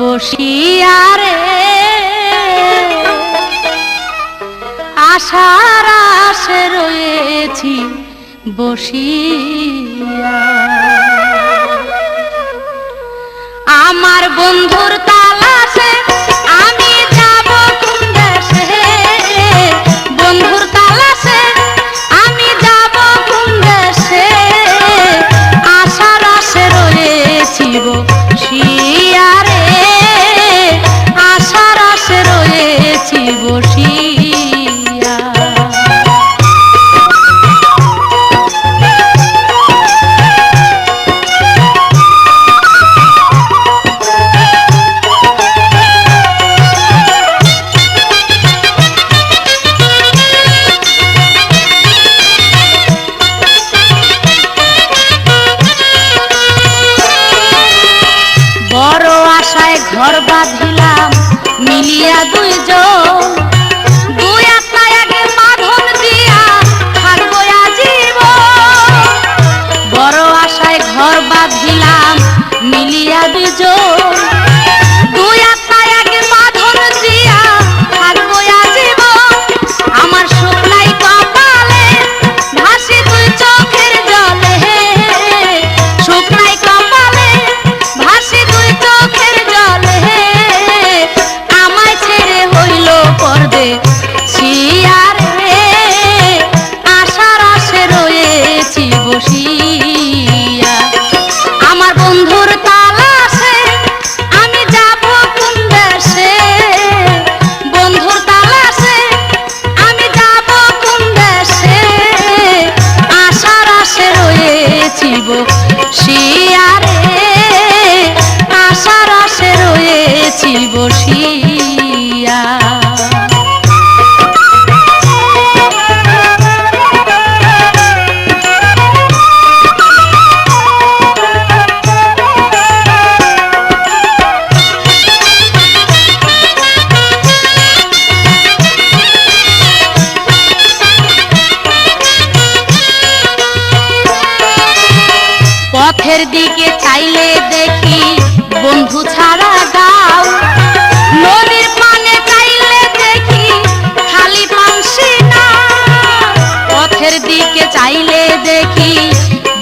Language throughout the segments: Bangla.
বসিয়ারে আশার আশে রয়েছি বসিয়া। আমার বন্ধুর তালাশে আমি যাব কোন দেশে? বন্ধুর তালাশে আমি যাব কোন দেশে? আশার আশে রয়েছি বসিয়া। চাইলে দেখি, বন্ধু ছাড়া দাও। নদীর পানে চাইলে দেখি, খালি পাংশি না। পথের দিকে চাইলে দেখি,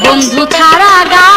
বন্ধু ছাড়া দাও।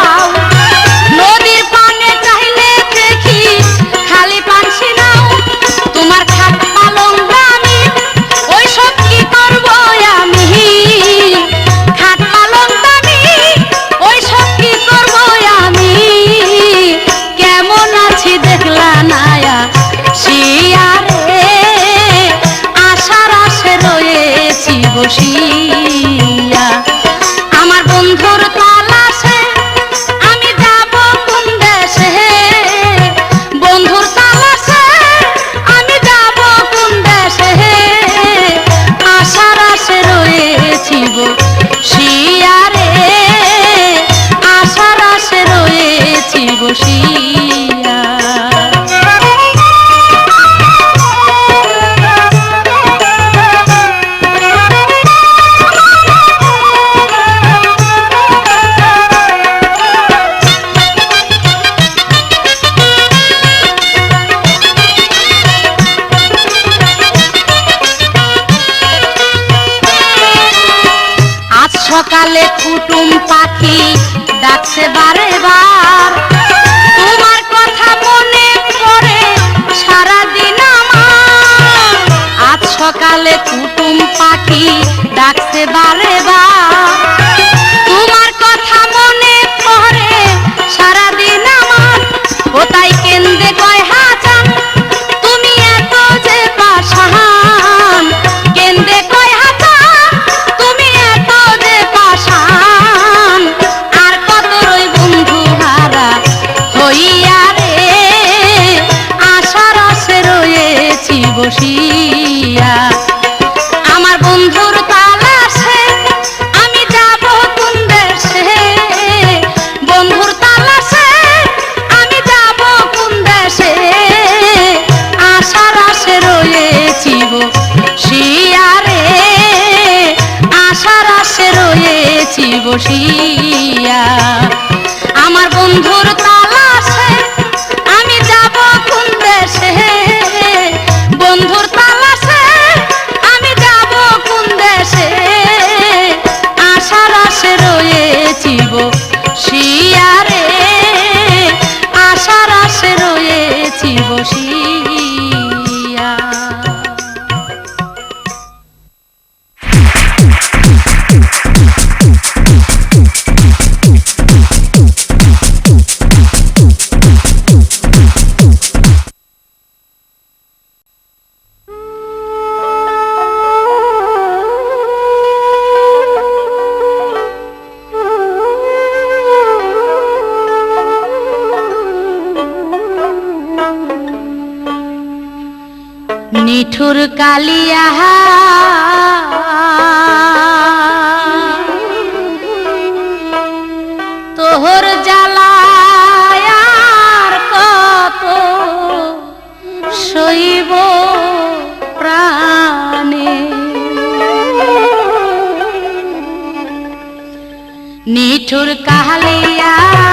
छुड़का लिया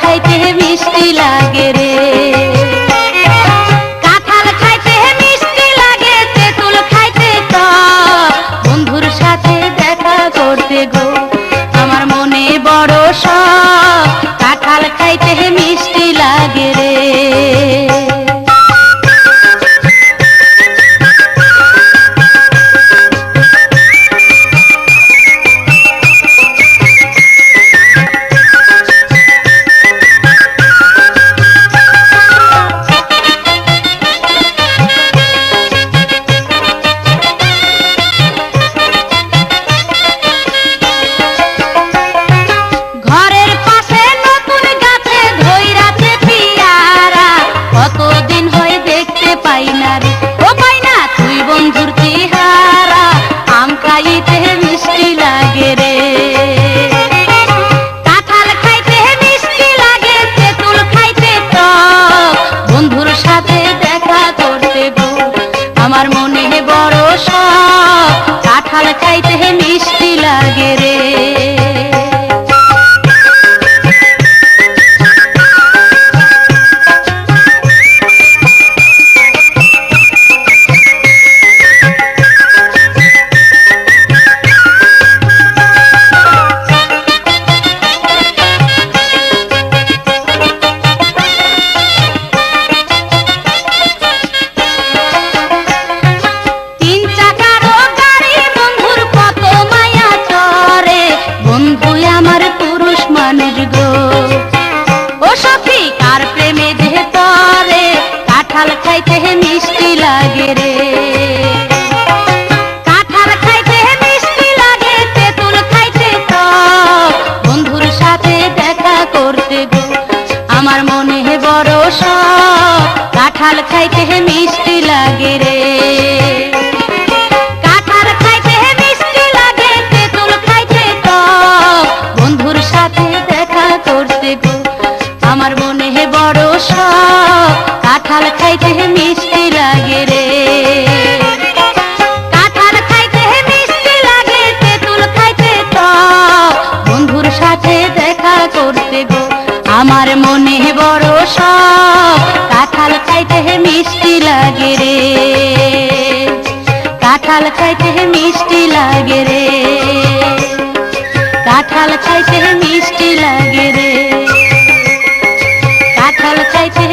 খাইতে মিষ্টি লাগে রে। কাঁঠাল খাইতে মিষ্টি লাগে, তেঁতুল খাইতে টক বন্ধুর সাথে দেখা করতে গো। রে। কাঁঠাল মিষ্টি লাগে খাইতে বন্ধুর সাথে দেখা আমার মনে বড় শখ। কাঁঠাল খাইতে বন্ধু আমার পুরুষ মানুষ গো। ও সখী, কার প্রেমে যে তরে কাঁঠাল খাইতে মিষ্টি লাগে রে। কাঁঠাল খাইতে মিষ্টি লাগে, তেঁতুল খাইতে টক বন্ধুর সাথে দেখা করতে আমার মনে বড় শখ, কাঁঠাল খাইতে মিষ্টি লাগে রে। গো আমার মনে বড় শখ, কাঁঠাল খাইতে মিষ্টি লাগে রে। কাঁঠাল খাইতে হে মিষ্টি লাগে, তেঁতুল খাইতে টক। বন্ধুর সাথে দেখা করতে গো। আমার মনে বড় শখ, কাঁঠাল খাইতে হে মিষ্টি লাগে রে। কাঁঠাল খাইতে হে মিষ্টি লাগে রে। কাঁঠাল খাইতে মিষ্টি লাগে রে। কাঁঠাল খাইতে